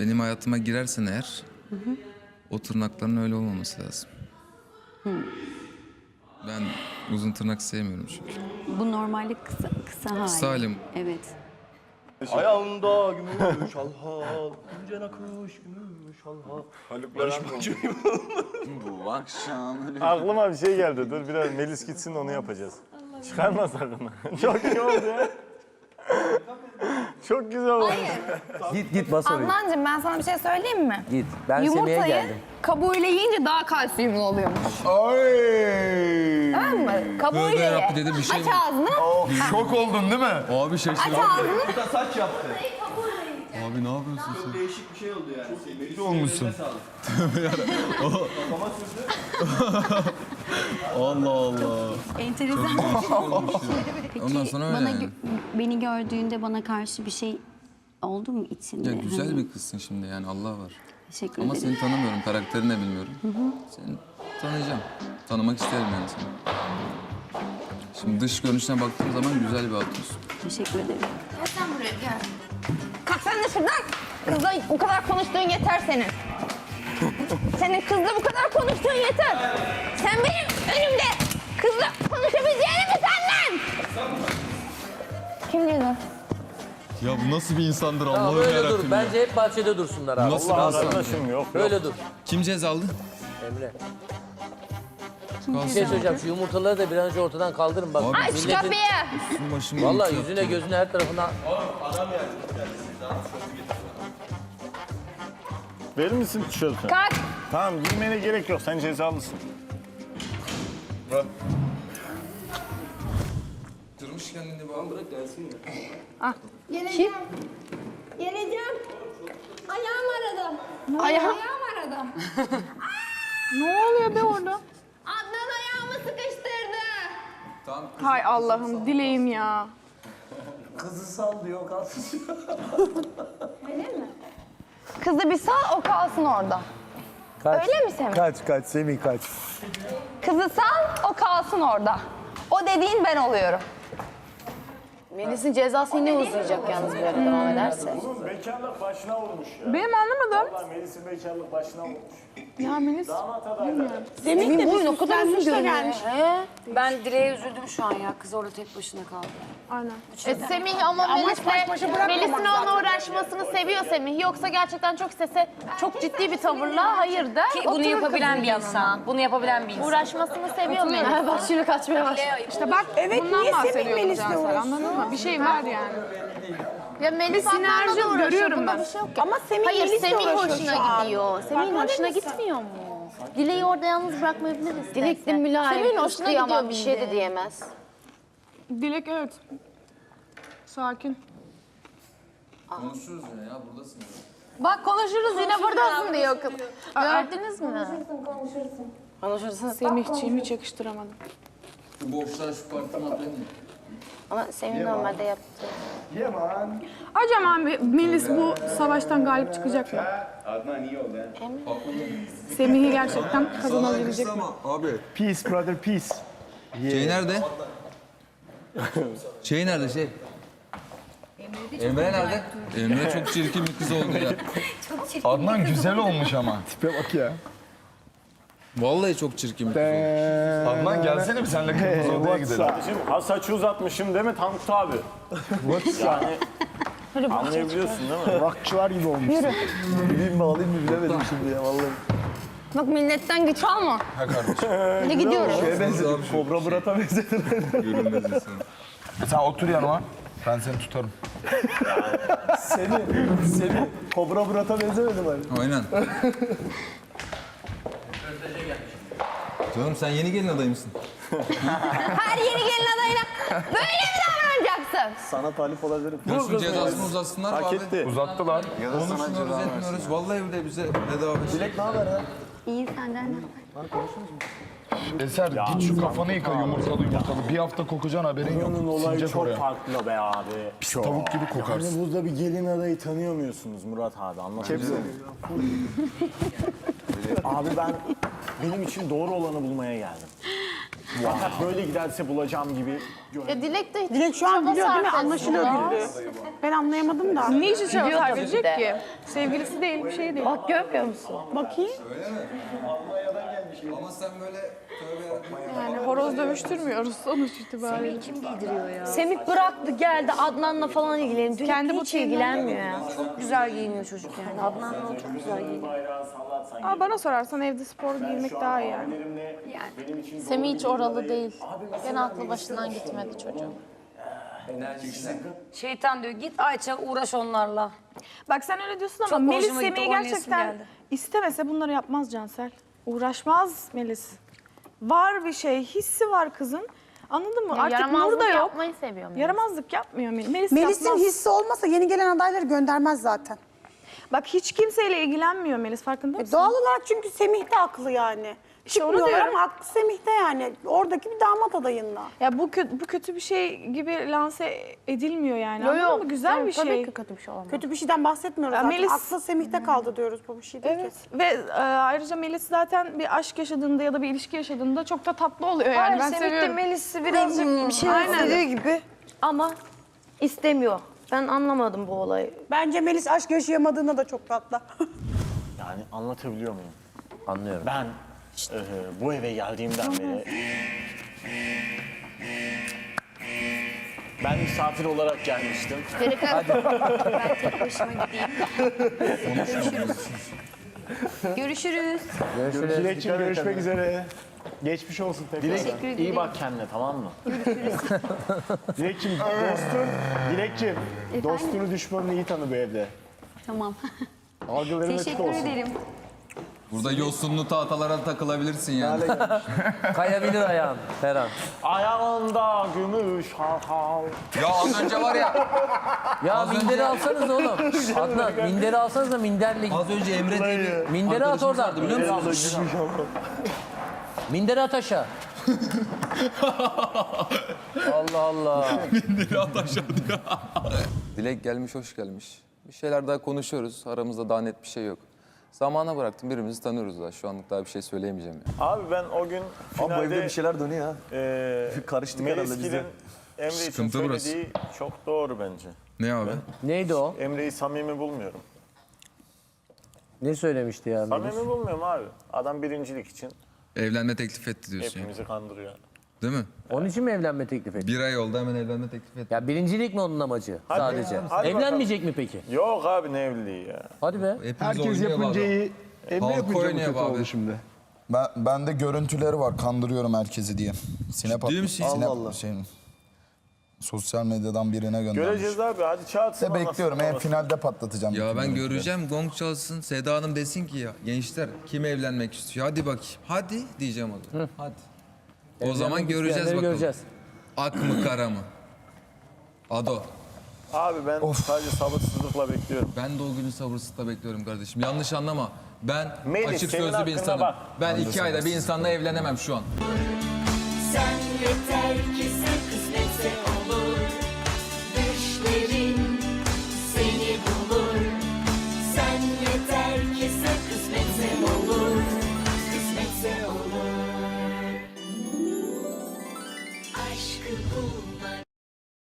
benim hayatıma girersen eğer o tırnakların öyle olmaması lazım. Ben uzun tırnak sevmiyorum çünkü. Bu normalde kısa, kısa hali. Kısa halim. Evet. Ayağında gümüş halhal, ince nakış gümüş halhal. Yarışmacı Bu akşam Aklıma bir şey geldi. Dur biraz Melis gitsin onu yapacağız. Çıkarma sakın. Çok iyi oldu ya. Çok güzel oldu. Git git bas orayı. Adnancığım ben sana bir şey söyleyeyim mi? Git. Ben Semih'e Yumurtayı geldim. kabuğuyla yiyince daha kalsiyumlu oluyormuş. Ay! Tamam mı? Kabuğuyla Böyle ye. yap dedi, bir şey Aç mi? ağzını. Şok oldun değil mi? Abi şaşırdım. Aç ağzını. Burada saç yaptı. Abi ne yapıyorsun sen? Değişik bir şey oldu yani. Çok olmuşsun. Allah Allah. Enteresan. Ondan sonra öyle bana yani. gö- beni gördüğünde bana karşı bir şey oldu mu içinde? Ya güzel Hani, bir kızsın şimdi yani Allah var. Teşekkür Ama ederim. seni tanımıyorum, karakterini de bilmiyorum. Seni tanıyacağım. Tanımak isterim yani seni. Şimdi dış görünüşüne baktığım zaman güzel bir hatunsun. Teşekkür ederim. Gel sen buraya gel. Kalk sen de şuradan. Kızla bu kadar konuştuğun yeter senin. Senin kızla bu kadar konuştuğun yeter. Sen benim önümde kızla konuşabileceğini mi sandın? Kim diyor? Ya bu nasıl bir insandır Tamam Allah'ım öyle dur. yarabbim ya. Bence hep bahçede dursunlar abi. Nasıl Allah bir insan? arkadaşım yok. Böyle dur. Kim cezalı? Emre. Bir şey söyleyeceğim. Şu yumurtaları da bir an önce ortadan kaldırın bak. Abi, Aç Milletin- kapıyı. Üstüm başım yüzüne gözüne her tarafına. Verir misin tişörtü? Kalk. Tamam giymene gerek yok. Sen cezalısın. Kırmış kendini bağlı. Bırak gelsin Kim? Geleceğim. Ayağım aradım. Ayağım. Ayağım aradım. Ne oluyor be orada? Adnan ayağımı sıkıştırdı. Hay Allah'ım dileğim ya. kızı sallıyor kalsın. Kızı bir sal o kalsın orada. Kaç. Öyle mi Semih? Kaç kaç Semih kaç. Kızı sal o kalsın orada. O dediğin ben oluyorum. Melis'in cezası yine uzayacak yalnız böyle devam ederse. Bekarlık başına vurmuş ya. Benim anlamadım. Vallahi Melis'in bekarlık başına vurmuş. Ya Melis. Damat adayları. Semih boyun o kadar uzun gelmiş. Ben Dile'ye üzüldüm şu an ya. Kız orada tek başına kaldı. Aynen. E, Semih ama, Melis'le Melis'in onunla uğraşmasını seviyor Semih. Yoksa gerçekten çok istese çok ciddi bir tavırla hayır der. Ki bunu oturur yapabilen bir yanına. insan. Bunu yapabilen bir insan. Uğraşmasını seviyor Melis. Bak şimdi kaçmaya başladı. İşte bak evet, bundan bahsediyorum Cansel anladın mı? Bir şey var yani. Ya Melis sinerji görüyorum ben. Ama Semih Hayır Semih hoşuna gidiyor. Semih'in hoşuna gitmiyor mu? Dileği orada yalnız bırakmayabiliriz. Dilek de mülayim. Semih'in hoşuna gidiyor Bir şey de diyemez. Dilek evet. Sakin. Konuşuruz ya, ya buradasın. Bak konuşuruz yine buradasın diyor kız. Gördünüz mü? Konuşursun. Semihciğimi hiç yakıştıramadım. Şu boşluğa şu partimi atlayın. Ama Semih normalde yaptı. Acaba Melis bu savaştan galip çıkacak mı? Adnan iyi oldu ya. Semih'i gerçekten kazanabilecek mi? ama abi. Peace brother peace. Şey nerede? şey nerede şey? Emre nerede? Emre çok çirkin bir kız oldu ya. Adnan güzel olmuş ama. Tipe bak ya. Vallahi çok çirkin bir kız. Adnan gelsene bir senle kırmızı odaya gidelim. Kardeşim ha saçı uzatmışım değil mi Tankut abi? yani anlayabiliyorsun değil mi? Rockçılar gibi olmuş. Yürü. Gideyim mi alayım mı bilemedim şimdi ya vallahi. Bak milletten güç alma. Ha kardeşim. Ne gidiyoruz? Şeye benzedim. Kobra Murat'a benzedim. Görünmez insan. Sen otur yanıma. Ben seni tutarım. Seni, seni Kobra Murat'a benzemedim hani. Aynen. Canım sen yeni gelin adayı mısın? Her yeni gelin adayına böyle mi davranacaksın? Sana talip olabilirim. Ya şu cezasını uzatsınlar Hak abi. etti. Uzattılar. Konuşmuyoruz etmiyoruz. Vallahi bir de bize bedava şey. Dilek ne haber ha? İyi senden ne haber? Eser git şu kafanı yıka yumurtalı yumurtalı. Bir hafta kokacaksın haberin yok. Bunun olayı Sincap çok oraya. farklı be abi. Tavuk gibi kokarsın. Hani burada bir gelin adayı tanıyor musunuz Murat abi? Anlatabiliyor muyum? Abi ben benim için doğru olanı bulmaya geldim. Fakat böyle giderse bulacağım gibi. Ya Dilek de Dilek şu an biliyor değil mi? sarf Anlaşılıyor güldü. Ben anlayamadım da. Ne için çaba verecek de. ki? Sevgilisi değil, bir şey değil. Bak görmüyor musun? Bakayım. Ama sen böyle tövbe Yani horoz dövüştürmüyoruz sonuç itibariyle. Kim giydiriyor ya? Semih bıraktı geldi Adnan'la falan ilgileniyor. Dilek Kendi hiç butiğinden- ilgilenmiyor ya. Çok güzel giyiniyor çocuk yani. Adnan'la o çok güzel giyiniyor. Aa, bana sorarsan evde spor giymek daha iyi yani. Semih hiç oralı değil. Gene aklı başından gitmedi çocuğun. Şeytan diyor git Ayça uğraş onlarla. Bak sen öyle diyorsun ama Çok Melis hoşuma gitti, Semih'i oynayasım gerçekten geldi. istemese bunları yapmaz Cansel. Uğraşmaz Melis. Var bir şey, hissi var kızın. Anladın mı? Artık Nur Yaramazlık da yok. yapmayı seviyor Melis. Yaramazlık yapmıyor Melis. Melis Melis'in yapmaz. hissi olmasa yeni gelen adayları göndermez zaten. Bak hiç kimseyle ilgilenmiyor Melis farkında mısın? E, doğal olarak çünkü Semih de haklı yani. İşte onu Çıkmıyorlar diyorum. ama haklı Semih'te yani. Oradaki bir damat adayında. Ya bu kötü, bu kötü bir şey gibi lanse edilmiyor yani. Yo, yo. mı? Güzel Tabii, bir şey. Tabii ki kötü bir şey olmaz. Kötü bir şeyden bahsetmiyoruz Ya zaten. Melis- Aklı Semih'te kaldı diyoruz bu bir şey değil Evet ki. ve e, ayrıca Melis zaten bir aşk yaşadığında ya da bir ilişki yaşadığında çok da tatlı oluyor yani. Hayır, ben Semih de seviyorum. Melis'i birazcık bir şey istediği gibi. Ama istemiyor. Ben anlamadım bu olayı. Bence Melis aşk yaşayamadığına da çok tatlı. Yani anlatabiliyor muyum? Anlıyorum. Ben eee, bu eve geldiğimden beri... Ben misafir olarak gelmiştim. Ben tek başıma gideyim. Görüşürüz. Görüşürüz. Görüşürüz. Dilekçim görüşmek üzere. Geçmiş olsun tekrar. Teşekkür ederim. İyi bak kendine tamam mı? Dilekçim dostun, Dilekçim dostunu düşmanını iyi tanı bu evde. Tamam. Algıların açık Teşekkür olsun. ederim. Burada yosunlu tahtalara takılabilirsin yani. Kayabilir ayağın Ferhan. Ayağında gümüş hal hal. ya az önce var ya, Ya Az minderi önce- alsanız oğlum. Adnan minderi alsanız da minderle. az önce Emre diye bir Minderi at arkadaşımız oradan. vardı biliyor musun? Minderi at aşağı. Allah Allah. Biri at aşağı diyor. Dilek gelmiş, hoş gelmiş. Bir şeyler daha konuşuyoruz. Aramızda daha net bir şey yok. Zamana bıraktım. Birbirimizi tanıyoruz daha. Şu anlık daha bir şey söyleyemeyeceğim. Yani. Abi ben o gün Abi bu finalde evde bir şeyler dönüyor ha. eee, Karıştık herhalde biz de. Emre için Sıkıntı burası. söylediği çok doğru bence. Ne abi? Neydi o? Emre'yi samimi bulmuyorum. Ne söylemişti ya Melis? Samimi bulmuyorum abi. Adam birincilik için Evlenme teklif etti diyorsun hepimizi kandırıyor. Değil mi? Onun için mi evlenme teklif etti? Bir ay oldu hemen evlenme teklif etti. Ya birincilik mi onun amacı Hadi sadece? ya, hadi Evlenmeyecek mi peki? Yok abi ne evliliği ya. Hadi be. Hepimiz Herkes oynuyor yapınca adam. iyi. Emre Halk yapınca oynuyor kötü abi. oldu şimdi. Ben, bende görüntüleri var kandırıyorum herkesi diye. Sinep Ciddi misin? Sinep, Allah Allah. Şey, sosyal medyadan birine göndermiş. Göreceğiz abi hadi çağırsın. De bekliyorum. En finalde patlatacağım. Ya bütün ben görüntüleri. göreceğim gong çalsın Seda Hanım desin ki ya gençler kim evlenmek istiyor hadi bakayım. Hadi diyeceğim o zaman. Hadi. O zaman göreceğiz bakalım. Göreceğiz. Ak mı kara mı? Ado. Abi ben sadece sabırsızlıkla bekliyorum. Ben de o günü sabırsızlıkla bekliyorum kardeşim. Yanlış anlama. Ben Melis, açık senin sözlü bir hakkında insanım. bak. Ben iki ayda bir insanla evlenemem şu an. Sen yeter ki sakın